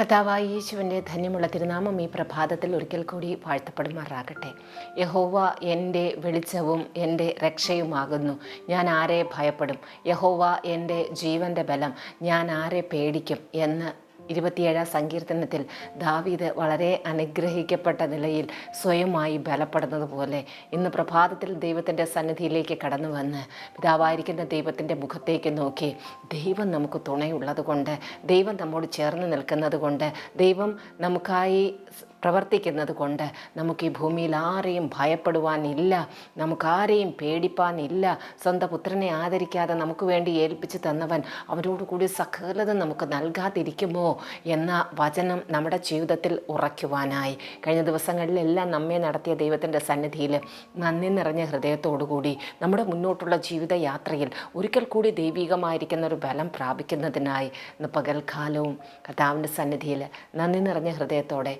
കഥാവായി യേശുവിന്റെ ധന്യമുള്ള തിരുനാമം ഈ പ്രഭാതത്തിൽ ഒരിക്കൽ കൂടി വാഴ്ത്തപ്പെടുമാറാകട്ടെ. യഹോവ എന്റെ വെളിച്ചവും എന്റെ രക്ഷയുമാകുന്നു. ഞാൻ ആരെ ഭയപ്പെടും? യഹോവ എന്റെ ജീവന്റെ ബലം. ഞാൻ ആരെ പേടിക്കും? എന്ന് ഇരുപത്തിയേഴാം സങ്കീർത്തനത്തിൽ ദാവീദ് വളരെ അനുഗ്രഹിക്കപ്പെട്ട നിലയിൽ സ്വയമായി ബലപ്പെടുന്നത് പോലെ ഇന്ന് പ്രഭാതത്തിൽ ദൈവത്തിന്റെ സന്നിധിയിലേക്ക് കടന്നു വന്ന് പിതാവായിരിക്കുന്ന ദൈവത്തിന്റെ മുഖത്തേക്ക് നോക്കി ദൈവം നമുക്ക് തുണയുള്ളത് കൊണ്ട് ദൈവം നമ്മോട് ചേർന്ന് നിൽക്കുന്നത് കൊണ്ട് ദൈവം നമുക്കായി പ്രവർത്തിക്കുന്നത് കൊണ്ട് നമുക്ക് ഈ ഭൂമിയിൽ ആരെയും ഭയപ്പെടുവാനില്ല നമുക്കാരെയും പേടിപ്പാനില്ല. സ്വന്തം പുത്രനെ ആദരിക്കാതെ നമുക്ക് വേണ്ടി ഏൽപ്പിച്ച് തന്നവൻ അവരോട് കൂടി സകലത നമുക്ക് നൽകാതിരിക്കുമോ എന്ന വചനം നമ്മുടെ ജീവിതത്തിൽ ഉറയ്ക്കുവാനായി. കഴിഞ്ഞ ദിവസങ്ങളിലെല്ലാം നമ്മെ നടത്തിയ ദൈവത്തിന്റെ സന്നിധിയിൽ നന്ദി നിറഞ്ഞ ഹൃദയത്തോടുകൂടി നമ്മുടെ മുന്നോട്ടുള്ള ജീവിതയാത്രയിൽ ഒരിക്കൽ കൂടി ദൈവികമായിരിക്കുന്ന ഒരു ബലം പ്രാപിക്കുന്നതിനായി ഇന്ന് പകൽക്കാലവും കർത്താവിന്റെ സന്നിധിയിൽ നന്ദി നിറഞ്ഞ ഹൃദയത്തോടെ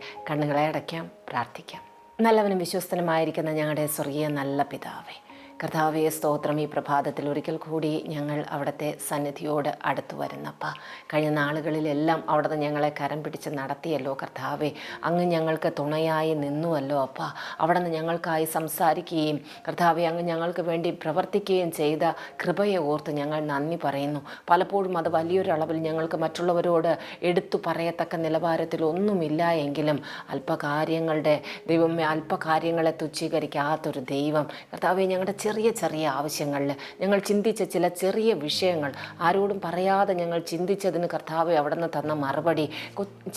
കണ്ണുകളെ അടയ്ക്കാം പ്രാർത്ഥിക്കാം. നല്ലവനും വിശ്വസ്തനുമായിരിക്കുന്ന ഞങ്ങളുടെ സ്വർഗീയ നല്ല പിതാവേ കർത്താവെ സ്തോത്രം. ഈ പ്രഭാതത്തിൽ ഒരിക്കൽ കൂടി ഞങ്ങൾ അവിടുത്തെ സന്നിധിയോട് അടുത്തു വരുന്നപ്പ. കഴിഞ്ഞ നാളുകളിലെല്ലാം അവിടുന്ന് ഞങ്ങളെ കരം പിടിച്ച് നടത്തിയല്ലോ കർത്താവെ. അങ്ങ് ഞങ്ങൾക്ക് തുണയായി നിന്നുവല്ലോ അപ്പ. അവിടുന്ന് ഞങ്ങൾക്കായി സംസാരിക്കുകയും കർത്താവെ അങ്ങ് ഞങ്ങൾക്ക് വേണ്ടി പ്രവർത്തിക്കുകയും ചെയ്ത കൃപയെ ഓർത്ത് ഞങ്ങൾ നന്ദി പറയുന്നു. പലപ്പോഴും അത് വലിയൊരളവിൽ ഞങ്ങൾക്ക് മറ്റുള്ളവരോട് എടുത്തു പറയത്തക്ക നിലവാരത്തിൽ ഒന്നുമില്ല എങ്കിലും അല്പകാര്യങ്ങളുടെ ദൈവമേ അല്പകാര്യങ്ങളെ തുച്ഛീകരിക്കാത്തൊരു ദൈവം. കർത്താവെ ഞങ്ങളുടെ ചെറിയ ചെറിയ ആവശ്യങ്ങളിൽ ഞങ്ങൾ ചിന്തിച്ച ചില ചെറിയ വിഷയങ്ങൾ. ആരോടും പറയാതെ ഞങ്ങൾ ചിന്തിച്ചതിന് കർത്താവ് അവിടെ നിന്ന് തന്ന മറുപടി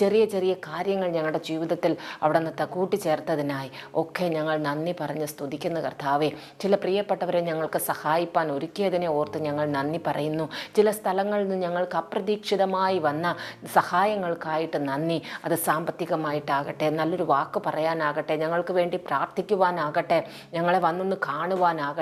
ചെറിയ ചെറിയ കാര്യങ്ങൾ ഞങ്ങളുടെ ജീവിതത്തിൽ അവിടെ നിന്ന് കൂട്ടിച്ചേർത്തതിനായി ഒക്കെ ഞങ്ങൾ നന്ദി പറഞ്ഞ് സ്തുതിക്കുന്ന കർത്താവെ. ചില പ്രിയപ്പെട്ടവരെ ഞങ്ങൾക്ക് സഹായിപ്പാൻ ഒരുക്കിയതിനെ ഓർത്ത് ഞങ്ങൾ നന്ദി പറയുന്നു. ചില സ്ഥലങ്ങളിൽ നിന്ന് ഞങ്ങൾക്ക് അപ്രതീക്ഷിതമായി വന്ന സഹായങ്ങൾക്കായിട്ട് നന്ദി. അത് സാമ്പത്തികമായിട്ടാകട്ടെ നല്ലൊരു വാക്ക് പറയാനാകട്ടെ ഞങ്ങൾക്ക് വേണ്ടി പ്രാർത്ഥിക്കുവാനാകട്ടെ ഞങ്ങളെ വന്നൊന്ന് കാണുവാനാകട്ടെ.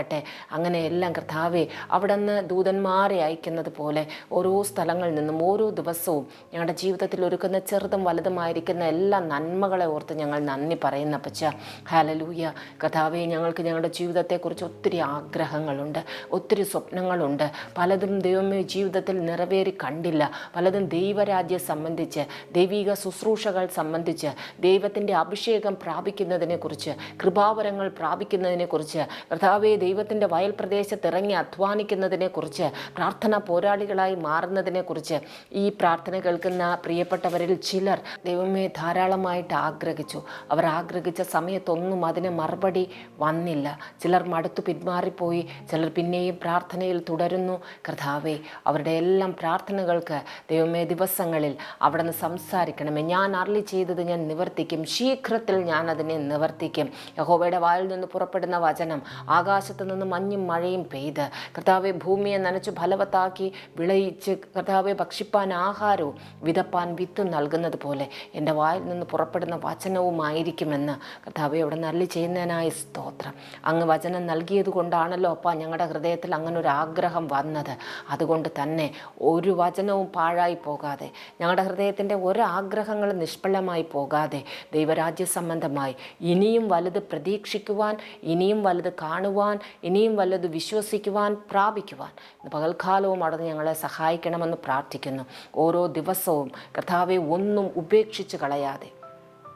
അങ്ങനെയെല്ലാം കർത്താവെ അവിടെ നിന്ന് ദൂതന്മാരെ അയക്കുന്നത് പോലെ ഓരോ സ്ഥലങ്ങളിൽ നിന്നും ഓരോ ദിവസവും ഞങ്ങളുടെ ജീവിതത്തിൽ ഒരുക്കുന്ന ചെറുതും വലുതുമായിരിക്കുന്ന എല്ലാ നന്മകളെ ഓർത്ത് ഞങ്ങൾ നന്ദി പറയുന്ന പച്ച ഹാലലൂയ കഥാവെ ഞങ്ങൾക്ക് ഞങ്ങളുടെ ജീവിതത്തെക്കുറിച്ച് ഒത്തിരി ആഗ്രഹങ്ങളുണ്ട് ഒത്തിരി സ്വപ്നങ്ങളുണ്ട്. പലതും ദൈവമേ ജീവിതത്തിൽ നിറവേറി കണ്ടില്ല. പലതും ദൈവരാജ്യം സംബന്ധിച്ച് ദൈവിക ശുശ്രൂഷകൾ സംബന്ധിച്ച് ദൈവത്തിന്റെ അഭിഷേകം പ്രാപിക്കുന്നതിനെക്കുറിച്ച് കൃപാവരങ്ങൾ പ്രാപിക്കുന്നതിനെക്കുറിച്ച് കർത്താവെ ദൈവത്തിന്റെ വയൽ പ്രദേശത്ത് ഇറങ്ങി അധ്വാനിക്കുന്നതിനെക്കുറിച്ച് പ്രാർത്ഥന പോരാളികളായി മാറുന്നതിനെക്കുറിച്ച് ഈ പ്രാർത്ഥന കേൾക്കുന്ന പ്രിയപ്പെട്ടവരിൽ ചിലർ ദൈവമേ ധാരാളമായിട്ട് ആഗ്രഹിച്ചു. അവർ ആഗ്രഹിച്ച സമയത്തൊന്നും അതിന് മറുപടി വന്നില്ല. ചിലർ മടുത്തു പിന്മാറിപ്പോയി. ചിലർ പിന്നെയും പ്രാർത്ഥനയിൽ തുടരുന്നു. കർത്താവെ അവരുടെ എല്ലാം പ്രാർത്ഥനകൾക്ക് ദൈവമേ ദിവസങ്ങളിൽ അവിടെ നിന്ന് സംസാരിക്കണമേ. ഞാൻ അറിളി ചെയ്തത് ഞാൻ നിവർത്തിക്കും. ശീഘ്രത്തിൽ ഞാൻ അതിനെ നിവർത്തിക്കും. യഹോവയുടെ വായിൽ നിന്ന് പുറപ്പെടുന്ന വചനം ആകാശത്ത് നിന്ന് മഞ്ഞും മഴയും പെയ്ത്. കർത്താവെ ഭൂമിയെ നനച്ചു ഫലവത്താക്കി വിളയിച്ച് കർത്താവെ ഭക്ഷിപ്പാൻ ആഹാരവും വിതപ്പാൻ വിത്ത് നൽകുന്നത് പോലെ എന്റെ വായിൽ നിന്ന് പുറപ്പെടുന്ന വചനവുമായിരിക്കുമെന്ന് കർത്താവെ അവിടെ നല്ല ചെയ്യുന്നതിനായ സ്തോത്രം. അങ്ങ് വചനം നൽകിയത് കൊണ്ടാണല്ലോ അപ്പ ഞങ്ങളുടെ ഹൃദയത്തിൽ അങ്ങനെ ഒരു ആഗ്രഹം വന്നത്. അതുകൊണ്ട് തന്നെ ഒരു വചനവും പാഴായി പോകാതെ ഞങ്ങളുടെ ഹൃദയത്തിന്റെ ഒരു ആഗ്രഹങ്ങളും നിഷ്ഫലമായി പോകാതെ ദൈവരാജ്യ സംബന്ധമായി ഇനിയും വലുത് പ്രതീക്ഷിക്കുവാൻ ഇനിയും വലുത് കാണുവാൻ ഇനിയും വല്ലത് വിശ്വസിക്കുവാൻ പ്രാപിക്കുവാൻ. പകൽക്കാലവും അടന്ന് ഞങ്ങളെ സഹായിക്കണമെന്ന് പ്രാർത്ഥിക്കുന്നു. ഓരോ ദിവസവും കർത്താവെ ഒന്നും ഉപേക്ഷിച്ച് കളയാതെ.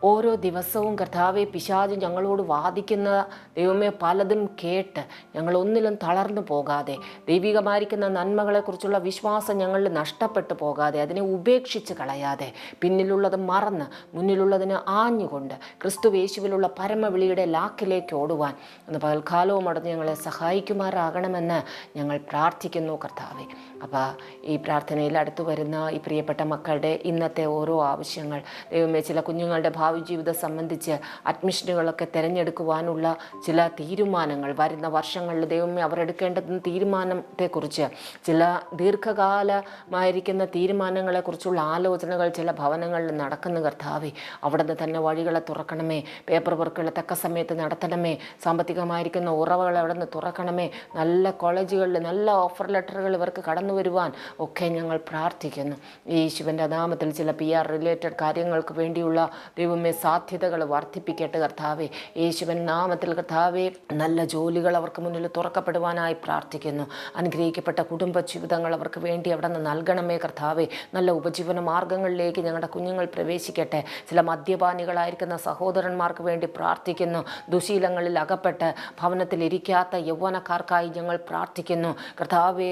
ഓരോ ദിവസവും കർത്താവെ പിശാജ് ഞങ്ങളോട് വാദിക്കുന്ന ദൈവമേ പലതും കേട്ട് ഞങ്ങൾ ഒന്നിലും തളർന്നു പോകാതെ ദൈവികമായിരിക്കുന്ന നന്മകളെക്കുറിച്ചുള്ള വിശ്വാസം ഞങ്ങളിൽ നഷ്ടപ്പെട്ടു പോകാതെ അതിനെ ഉപേക്ഷിച്ച് കളയാതെ പിന്നിലുള്ളത് മറന്ന് മുന്നിലുള്ളതിനെ ആഞ്ഞുകൊണ്ട് ക്രിസ്തു യേശുവിലുള്ള പരമവിളിയുടെ ലാക്കിലേക്ക് ഓടുവാൻ അന്ന് പകൽക്കാലവും അടഞ്ഞ് ഞങ്ങളെ സഹായിക്കുമാറാകണമെന്ന് ഞങ്ങൾ പ്രാർത്ഥിക്കുന്നു കർത്താവെ. അപ്പോൾ ഈ പ്രാർത്ഥനയിൽ അടുത്തു വരുന്ന ഈ പ്രിയപ്പെട്ട മക്കളുടെ ഇന്നത്തെ ഓരോ ആവശ്യങ്ങൾ ദൈവമേ ചില കുഞ്ഞുങ്ങളുടെ ഭാവി ജീവിതം സംബന്ധിച്ച് അഡ്മിഷനുകളൊക്കെ തിരഞ്ഞെടുക്കുവാനുള്ള ചില തീരുമാനങ്ങൾ. വരുന്ന വർഷങ്ങളിൽ ദൈവമേ അവർ എടുക്കേണ്ടുന്ന തീരുമാനത്തെക്കുറിച്ച് ചില ദീർഘകാലമായിരിക്കുന്ന തീരുമാനങ്ങളെക്കുറിച്ചുള്ള ആലോചനകൾ ചില ഭവനങ്ങളിൽ നടക്കുന്ന കർത്താവെ. അവിടുന്ന് തന്നെ വഴികളെ തുറക്കണമേ. പേപ്പർ വർക്കുകളെ തക്ക സമയത്ത് നടത്തണമേ. സാമ്പത്തികമായിരിക്കുന്ന ഉറവകൾ അവിടെ നിന്ന് തുറക്കണമേ. നല്ല കോളേജുകളിൽ നല്ല ഓഫർ ലെറ്ററുകൾ ഇവർക്ക് കടന്നു വരുവാൻ ഒക്കെ ഞങ്ങൾ പ്രാർത്ഥിക്കുന്നു. യേശുവിന്റെ നാമത്തിൽ ചില പി ആർ റിലേറ്റഡ് കാര്യങ്ങൾക്ക് വേണ്ടിയുള്ള ദൈവം ദൈവമേ സാധ്യതകൾ വർദ്ധിപ്പിക്കട്ടെ കർത്താവെ. യേശുവൻ നാമത്തിൽ കർത്താവെ നല്ല ജോലികൾ അവർക്ക് മുന്നിൽ തുറക്കപ്പെടുവാനായി പ്രാർത്ഥിക്കുന്നു. അനുഗ്രഹിക്കപ്പെട്ട കുടുംബ ജീവിതങ്ങൾ അവർക്ക് വേണ്ടി അവിടെ നിന്ന് നൽകണമേ കർത്താവെ. നല്ല ഉപജീവന മാർഗങ്ങളിലേക്ക് ഞങ്ങളുടെ കുഞ്ഞുങ്ങൾ പ്രവേശിക്കട്ടെ. ചില മദ്യപാനികളായിരിക്കുന്ന സഹോദരന്മാർക്ക് വേണ്ടി പ്രാർത്ഥിക്കുന്നു. ദുശീലങ്ങളിൽ അകപ്പെട്ട് ഭവനത്തിലിരിക്കാത്ത യൗവനക്കാർക്കായി ഞങ്ങൾ പ്രാർത്ഥിക്കുന്നു. കർത്താവെ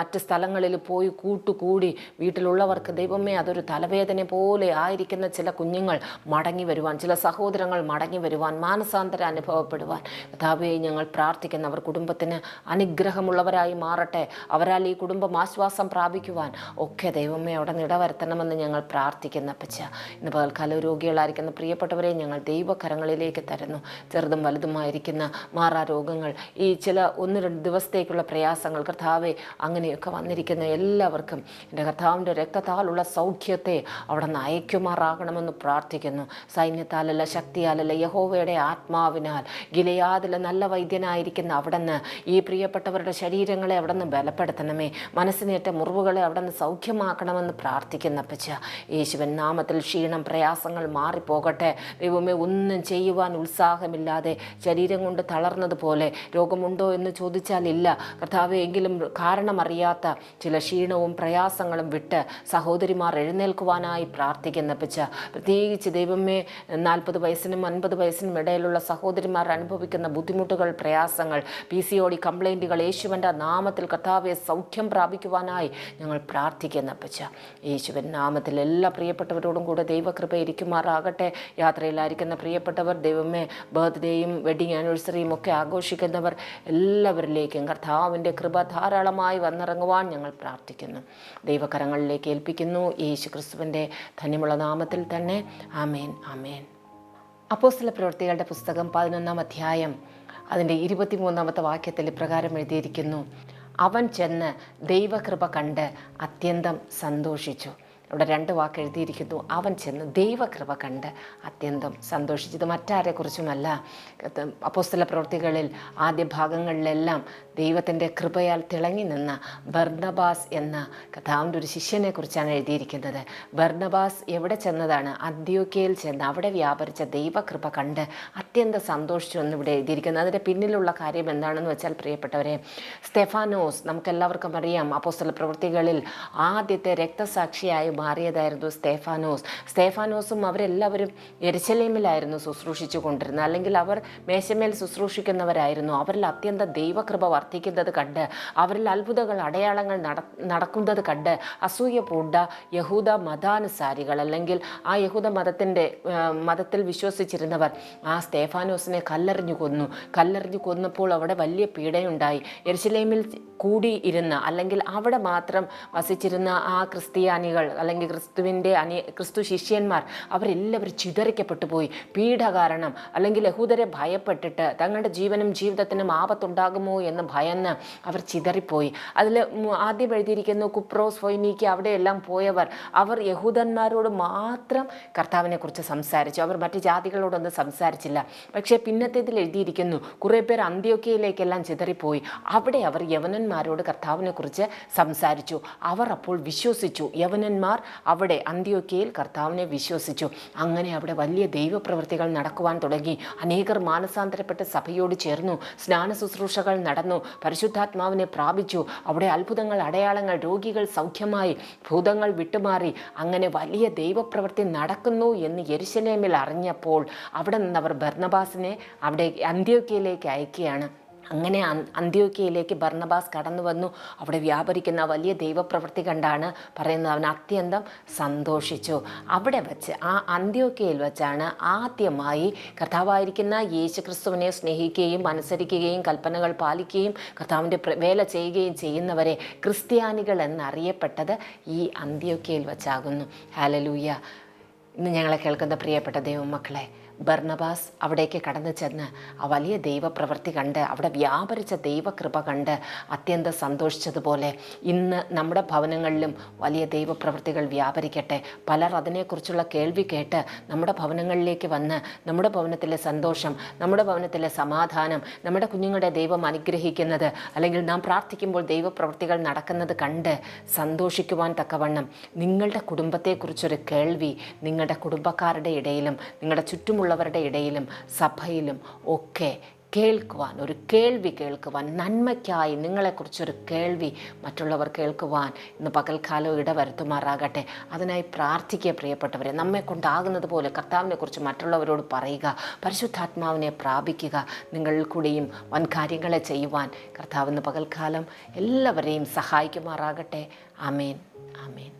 മറ്റ് സ്ഥലങ്ങളിൽ പോയി കൂട്ടുകൂടി വീട്ടിലുള്ളവർക്ക് ദൈവമേ അതൊരു തലവേദന പോലെ ആയിരിക്കുന്ന ചില കുഞ്ഞുങ്ങൾ മടങ്ങി വരുവാൻ ചില സഹോദരങ്ങൾ മടങ്ങി വരുവാൻ മാനസാന്തരം അനുഭവപ്പെടുവാൻ. കഥാപിയെ ഞങ്ങൾ പ്രാർത്ഥിക്കുന്നു അവർ കുടുംബത്തിന് അനുഗ്രഹമുള്ളവരായി മാറട്ടെ. അവരാൽ ഈ കുടുംബം ആശ്വാസം പ്രാപിക്കുവാൻ ഒക്കെ ദൈവമേ അവിടെ നിടവരുത്തണമെന്ന് ഞങ്ങൾ പ്രാർത്ഥിക്കുന്ന പച്ച ഇന്ന് പകൽക്കാല രോഗികളായിരിക്കുന്ന പ്രിയപ്പെട്ടവരെ ഞങ്ങൾ ദൈവകരങ്ങളിലേക്ക് തരുന്നു. ചെറുതും വലുതുമായിരിക്കുന്ന മാറാ രോഗങ്ങൾ ഈ ചില ഒന്ന് രണ്ട് ദിവസത്തേക്കുള്ള പ്രയാസങ്ങൾ കർത്താവെ അങ്ങനെയൊക്കെ വന്നിരിക്കുന്ന എല്ലാവർക്കും എന്റെ കർത്താവിന്റെ രക്തത്താലുള്ള സൗഖ്യത്തെ അവിടെ നിന്ന് പ്രാർത്ഥിക്കുന്നു. സൈന്യത്താലല്ല ശക്തിയാലല്ല യഹോവയുടെ ആത്മാവിനാൽ ഗിലയാദിലെ നല്ല വൈദ്യനായിരിക്കുന്ന അവിടുന്ന് ഈ പ്രിയപ്പെട്ടവരുടെ ശരീരങ്ങളെ അവിടെ നിന്ന് ബലപ്പെടുത്തണമേ. മനസ്സിനേറ്റ മുറിവുകളെ അവിടെ നിന്ന് സൗഖ്യമാക്കണമെന്ന് പ്രാർത്ഥിക്കുന്ന പച്ച യേശുവൻ നാമത്തിൽ ക്ഷീണം പ്രയാസങ്ങൾ മാറിപ്പോകട്ടെ. ദൈവമേ ഒന്നും ചെയ്യുവാൻ ഉത്സാഹമില്ലാതെ ശരീരം കൊണ്ട് തളർന്നതുപോലെ രോഗമുണ്ടോ എന്ന് ചോദിച്ചാൽ ഇല്ല. കർത്താവ് എങ്കിലും കാരണമറിയാത്ത ചില ക്ഷീണവും പ്രയാസങ്ങളും വിട്ട് സഹോദരിമാർ എഴുന്നേൽക്കുവാനായി പ്രാർത്ഥിക്കുന്ന പച്ച പ്രത്യേകിച്ച് ദൈവമേ നാൽപ്പത് വയസ്സിനും അൻപത് വയസ്സിനും ഇടയിലുള്ള സഹോദരിമാർ അനുഭവിക്കുന്ന ബുദ്ധിമുട്ടുകൾ പ്രയാസങ്ങൾ പി സി ഒ ഡി കംപ്ലൈന്റുകൾ യേശുവിന്റെ നാമത്തിൽ കർത്താവെ സൗഖ്യം പ്രാപിക്കുവാനായി ഞങ്ങൾ പ്രാർത്ഥിക്കുന്ന അപ്പച്ച. യേശുവൻ നാമത്തിൽ എല്ലാ പ്രിയപ്പെട്ടവരോടും കൂടെ ദൈവകൃപ ഇരിക്കുമാറാകട്ടെ. യാത്രയിലായിരിക്കുന്ന പ്രിയപ്പെട്ടവർ ദൈവമേ ബർത്ത്ഡേയും വെഡിങ് ആനിവേഴ്സറിയും ഒക്കെ ആഘോഷിക്കുന്നവർ എല്ലാവരിലേക്കും കർത്താവിന്റെ കൃപ ധാരാളമായി വന്നിറങ്ങുവാൻ ഞങ്ങൾ പ്രാർത്ഥിക്കുന്നു. ദൈവകരങ്ങളിലേക്ക് ഏൽപ്പിക്കുന്നു. യേശു ക്രിസ്തുവിന്റെ ധന്യമുള്ള നാമത്തിൽ തന്നെ. ആമേൻ ആമേൻ. അപ്പോസ്തല പ്രവൃത്തികളുടെ പുസ്തകം പതിനൊന്നാം അധ്യായം അതിന്റെ ഇരുപത്തിമൂന്നാമത്തെ വാക്യത്തിൽ പ്രകാരം എഴുതിയിരിക്കുന്നു. അവൻ ചെന്ന് ദൈവകൃപ കണ്ട് അത്യന്തം സന്തോഷിച്ചു. ഇവിടെ രണ്ട് വാക്ക് എഴുതിയിരിക്കുന്നു. അവൻ ചെന്ന് ദൈവകൃപ കണ്ട് അത്യന്തം സന്തോഷിച്ചത് മറ്റാരെക്കുറിച്ചുമല്ല. അപ്പോസ്തല പ്രവൃത്തികളിൽ ആദ്യ ഭാഗങ്ങളിലെല്ലാം ദൈവത്തിന്റെ കൃപയാൽ തിളങ്ങി നിന്ന ബർണബാസ് എന്ന കഥാവിന്റെ ഒരു ശിഷ്യനെ കുറിച്ചാണ് എഴുതിയിരിക്കുന്നത്. ബർണബാസ് എവിടെ ചെന്നതാണ്? അദ്യോക്കയിൽ ചെന്ന് അവിടെ വ്യാപരിച്ച ദൈവകൃപ കണ്ട് അത്യന്തം സന്തോഷിച്ചു എന്ന് ഇവിടെ എഴുതിയിരിക്കുന്നത് അതിന്റെ പിന്നിലുള്ള കാര്യം എന്താണെന്ന് വെച്ചാൽ പ്രിയപ്പെട്ടവരെ സ്റ്റെഫാനോസ് നമുക്കെല്ലാവർക്കും അറിയാം അപ്പോസ്തല പ്രവൃത്തികളിൽ ആദ്യത്തെ രക്തസാക്ഷിയായി മാറിയതായിരുന്നു സ്തേഫാനോസ് സ്തേഫാനോസും അവരെല്ലാവരും എരിശലേമിലായിരുന്നു ശുശ്രൂഷിച്ചു കൊണ്ടിരുന്നത് അല്ലെങ്കിൽ അവർ മേശമേൽ ശുശ്രൂഷിക്കുന്നവരായിരുന്നു. അവരിൽ അത്യന്ത ദൈവകൃപ വർദ്ധിക്കുന്നത് കണ്ട് അവരിൽ അത്ഭുതങ്ങൾ അടയാളങ്ങൾ നടക്കുന്നത് കണ്ട് അസൂയ പൂണ്ട യഹൂദ മതാനുസാരികൾ അല്ലെങ്കിൽ ആ യഹൂദ മതത്തിന്റെ മതത്തിൽ വിശ്വസിച്ചിരുന്നവർ ആ സ്തേഫാനോസിനെ കല്ലെറിഞ്ഞു കൊന്നു. കല്ലെറിഞ്ഞു കൊന്നപ്പോൾ അവിടെ വലിയ പീഡയുണ്ടായി. എരിശലേമിൽ കൂടിയിരുന്ന അല്ലെങ്കിൽ അവിടെ മാത്രം വസിച്ചിരുന്ന ആ ക്രിസ്ത്യാനികൾ അല്ലെങ്കിൽ ക്രിസ്തുവിന്റെ അനി ക്രിസ്തു ശിഷ്യന്മാർ അവരെല്ലാവരും ചിതറിക്കപ്പെട്ടു പോയി. പീഡ കാരണം അല്ലെങ്കിൽ യഹൂദരെ ഭയപ്പെട്ടിട്ട് തങ്ങളുടെ ജീവനും ജീവിതത്തിനും ആപത്തുണ്ടാകുമോ എന്ന് ഭയന്ന് അവർ ചിതറിപ്പോയി. അതിൽ ആദ്യം എഴുതിയിരിക്കുന്നു കുപ്രോസ് ഫൊയ്നീക്ക് അവിടെയെല്ലാം പോയവർ അവർ യഹൂദന്മാരോട് മാത്രം കർത്താവിനെക്കുറിച്ച് സംസാരിച്ചു. അവർ മറ്റ് ജാതികളോടൊന്നും സംസാരിച്ചില്ല. പക്ഷേ പിന്നത്തേതിൽ എഴുതിയിരിക്കുന്നു കുറേ പേർ അന്ത്യോക്കയിലേക്കെല്ലാം ചിതറിപ്പോയി. അവിടെ അവർ യവനന്മാരോട് കർത്താവിനെക്കുറിച്ച് സംസാരിച്ചു. അവർ അപ്പോൾ വിശ്വസിച്ചു. യവനന്മാർ അവിടെ അന്ത്യോക്കയിൽ കർത്താവിനെ വിശ്വസിച്ചു. അങ്ങനെ അവിടെ വലിയ ദൈവപ്രവൃത്തികൾ നടക്കുവാൻ തുടങ്ങി. അനേകർ മാനസാന്തരപ്പെട്ട് സഭയോട് ചേർന്നു. സ്നാന ശുശ്രൂഷകൾ നടന്നു. പരിശുദ്ധാത്മാവിനെ പ്രാപിച്ചു. അവിടെ അത്ഭുതങ്ങൾ അടയാളങ്ങൾ രോഗികൾ സൗഖ്യമായി ഭൂതങ്ങൾ വിട്ടുമാറി. അങ്ങനെ വലിയ ദൈവപ്രവൃത്തി നടക്കുന്നു എന്ന് യെരുശലേമിൽ അറിഞ്ഞപ്പോൾ അവിടെ നിന്ന് അവർ ബർണബാസിനെ അവിടെ അന്ത്യോക്കയിലേക്ക് അയക്കുകയാണ്. അങ്ങനെ അന്ത്യോക്കയിലേക്ക് ബർണബാസ് കടന്നു വന്നു. അവിടെ വ്യാപരിക്കുന്ന വലിയ ദൈവപ്രവൃത്തി കണ്ടാണ് പറയുന്നത് അവൻ അത്യന്തം സന്തോഷിച്ചു. അവിടെ വച്ച് ആ അന്ത്യോക്കയിൽ വെച്ചാണ് ആദ്യമായി കർത്താവായിരിക്കുന്ന യേശു ക്രിസ്തുവിനെ സ്നേഹിക്കുകയും അനുസരിക്കുകയും കൽപ്പനകൾ പാലിക്കുകയും കർത്താവിന്റെ വേല ചെയ്യുകയും ചെയ്യുന്നവരെ ക്രിസ്ത്യാനികൾ എന്നറിയപ്പെട്ടത് ഈ അന്ത്യോക്കയിൽ വെച്ചാകുന്നു. ഹാലലൂയ ഇന്ന് ഞങ്ങളെ കേൾക്കുന്ന പ്രിയപ്പെട്ട ദൈവമക്കളെ ബർണബാസ് അവിടേക്ക് കടന്നു ചെന്ന് ആ വലിയ ദൈവപ്രവൃത്തി കണ്ട് അവിടെ വ്യാപരിച്ച ദൈവകൃപ കണ്ട് അത്യന്തം സന്തോഷിച്ചതുപോലെ ഇന്ന് നമ്മുടെ ഭവനങ്ങളിലും വലിയ ദൈവപ്രവൃത്തികൾ വ്യാപരിക്കട്ടെ. പലർ അതിനെക്കുറിച്ചുള്ള കേൾവി കേട്ട് നമ്മുടെ ഭവനങ്ങളിലേക്ക് വന്ന് നമ്മുടെ ഭവനത്തിലെ സന്തോഷം നമ്മുടെ ഭവനത്തിലെ സമാധാനം നമ്മുടെ കുഞ്ഞുങ്ങളുടെ ദൈവം അനുഗ്രഹിക്കുന്നത് അല്ലെങ്കിൽ നാം പ്രാർത്ഥിക്കുമ്പോൾ ദൈവപ്രവൃത്തികൾ നടക്കുന്നത് കണ്ട് സന്തോഷിക്കുവാൻ തക്കവണ്ണം നിങ്ങളുടെ കുടുംബത്തെക്കുറിച്ചൊരു കേൾവി നിങ്ങളുടെ കുടുംബക്കാരുടെ ഇടയിലും നിങ്ങളുടെ ചുറ്റുമുള്ളവരുടെ ഇടയിലും സഭയിലും ഒക്കെ കേൾക്കുവാൻ ഒരു കേൾവി കേൾക്കുവാൻ നന്മയ്ക്കായി നിങ്ങളെക്കുറിച്ചൊരു കേൾവി മറ്റുള്ളവർ കേൾക്കുവാൻ ഇന്ന് പകൽക്കാലം ഇടവരുത്തുമാറാകട്ടെ. അതിനായി പ്രാർത്ഥിക്കുക പ്രിയപ്പെട്ടവരെ നമ്മെ കൊണ്ടാകുന്നത് പോലെ കർത്താവിനെക്കുറിച്ച് മറ്റുള്ളവരോട് പറയുക പരിശുദ്ധാത്മാവിനെ പ്രാപിക്കുക നിങ്ങളിൽ കൂടിയും വൻ കാര്യങ്ങളെ ചെയ്യുവാൻ കർത്താവിന് പകൽക്കാലം എല്ലാവരെയും സഹായിക്കുമാറാകട്ടെ. ആമേൻ. ആമേൻ.